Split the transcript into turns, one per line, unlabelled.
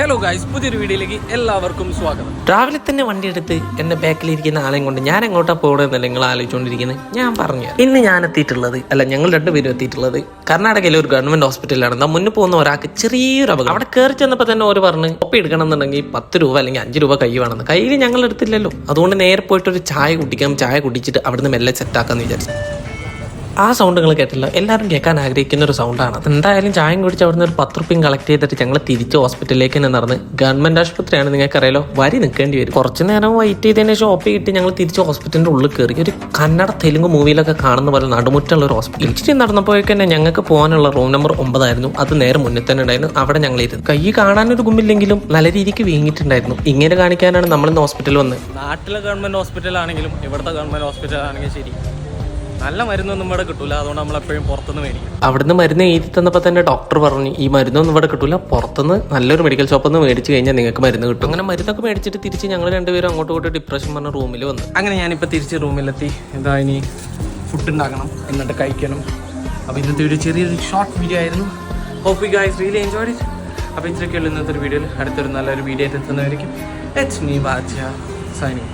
Hello guys പുതിയൊരു വീഡിയോയിലേക്ക് എല്ലാവർക്കും സ്വാഗതം.
രാവിലെ തന്നെ വണ്ടി എടുത്ത് എന്റെ ബാക്കിലിരിക്കുന്ന ആളെയും കൊണ്ട് ഞാൻ എങ്ങോട്ടാ പോകണമെന്നല്ല നിങ്ങൾ ആലോചിച്ചുകൊണ്ടിരിക്കുന്നത് ഞാൻ പറഞ്ഞു ഇന്ന് ഞാൻ എത്തിയിട്ടുള്ളത് അല്ല ഞങ്ങൾ രണ്ടുപേരും എത്തിയിട്ടുള്ളത് കർണാടകയിലെ ഒരു ഗവൺമെന്റ് ഹോസ്പിറ്റലിലാണ്. എന്താ മുന്നിൽ പോകുന്ന ഒരാൾക്ക് ചെറിയൊരു അപകടം. അവിടെ കയറി ചെന്നപ്പോൾ തന്നെ ഓര് പറഞ്ഞ് ഒപ്പി എടുക്കണം എന്നുണ്ടെങ്കിൽ പത്ത് രൂപ അല്ലെങ്കിൽ അഞ്ച് രൂപ കൈ വേണമെന്ന് കയ്യിൽ ഞങ്ങൾ എടുത്തില്ലല്ലോ. അതുകൊണ്ട് നേരെ പോയിട്ട് ഒരു ചായ കുടിക്കാം. ചായ കുടിച്ചിട്ട് അവിടുന്ന് മെല്ലെ സെറ്റാക്കാന്ന് വിചാരിച്ചു. ആ സൗണ്ട് നിങ്ങൾ കേട്ടില്ല. എല്ലാവരും കേൾക്കാൻ ആഗ്രഹിക്കുന്ന ഒരു സൗണ്ടാണ് എന്തായാലും ചായം കുടിച്ച് അവിടുന്ന് ഒരു പത്ത് റുപ്യം കളക്ട് ചെയ്തിട്ട് ഞങ്ങൾ തിരിച്ച് ഹോസ്പിറ്റലിലേക്ക് തന്നെ നടന്ന് ഗവൺമെന്റ് ആശുപത്രിയാണ് നിങ്ങൾക്കറിയാലോ. വരി നിൽക്കേണ്ടി വരും. കുറച്ച് നേരം വെയിറ്റ് ചെയ്തതിന് ശേഷം ഓപ്പി കിട്ടി. ഞങ്ങൾ തിരിച്ച് ഹോസ്പിറ്റലിന്റെ ഉള്ളിൽ കയറി ഒരു കന്നഡ തെലുങ്ക് മൂവിയിലൊക്കെ കാണുന്ന പോലെ നടുമുറ്റുള്ള ഒരു ഹോസ്പിറ്റൽ ഇച്ചിരി നടന്നപ്പോഴേക്ക് തന്നെ ഞങ്ങൾക്ക് പോകാനുള്ള റൂം നമ്പർ ഒമ്പതായിരുന്നു. അത് നേരെ മുന്നിൽ തന്നെ ഉണ്ടായിരുന്നു. അവിടെ ഞങ്ങൾ ഇരുന്നു. കൈ കാണാനൊരു ഗുമ്മില്ലെങ്കിലും നല്ല രീതിക്ക് വീങ്ങിയിട്ടുണ്ടായിരുന്നു. ഇങ്ങനെ കാണിക്കാനാണ് നമ്മൾ ഇന്ന് ഹോസ്പിറ്റലിൽ വന്നത്.
നാട്ടിലെ ഗവൺമെന്റ് ഹോസ്പിറ്റലാണെങ്കിലും ഇവിടുത്തെ ഗവൺമെന്റ് ഹോസ്പിറ്റലാണെങ്കിലും ശരി. നല്ല മരുന്നൊന്നും ഇവിടെ കിട്ടൂല അതുകൊണ്ട് നമ്മൾ എപ്പോഴും പുറത്തുനിന്ന് മേടിക്കും.
അവിടുന്ന് മരുന്ന് എഴുതി തന്നപ്പോൾ തന്നെ ഡോക്ടർ പറഞ്ഞു ഈ മരുന്നൊന്നും ഇവിടെ കിട്ടൂല പുറത്തുനിന്ന് നല്ലൊരു മെഡിക്കൽ ഷോപ്പിൽ നിന്ന് മേടിച്ച് കഴിഞ്ഞാൽ നിങ്ങൾക്ക് മരുന്ന് കിട്ടും. അങ്ങനെ മരുന്നൊക്കെ മേടിച്ചിട്ട് തിരിച്ച് ഞങ്ങൾ രണ്ടുപേരും അങ്ങോട്ട് ഇങ്ങോട്ട് ഡിപ്രഷൻ പറഞ്ഞ റൂമിൽ വന്നു.
അങ്ങനെ ഞാനിപ്പോൾ തിരിച്ച് റൂമിലെത്തി ഇതാ ഇനി ഫുഡ് ഉണ്ടാക്കണം എന്നിട്ട് കഴിക്കണം. അപ്പോൾ ഇന്നത്തെ ഒരു ചെറിയൊരു ഷോർട്ട് വീഡിയോ ആയിരുന്നു. Hope you guys really enjoy it അപ്പോൾ ഇത്രയൊക്കെയുള്ള ഇന്നത്തെ ഒരു വീഡിയോയിൽ അടുത്തൊരു നല്ലൊരു വീഡിയോ ആയിട്ട് എത്തുന്നതായിരിക്കും എച്ച് മീ ബാച്ച സൈനിങ്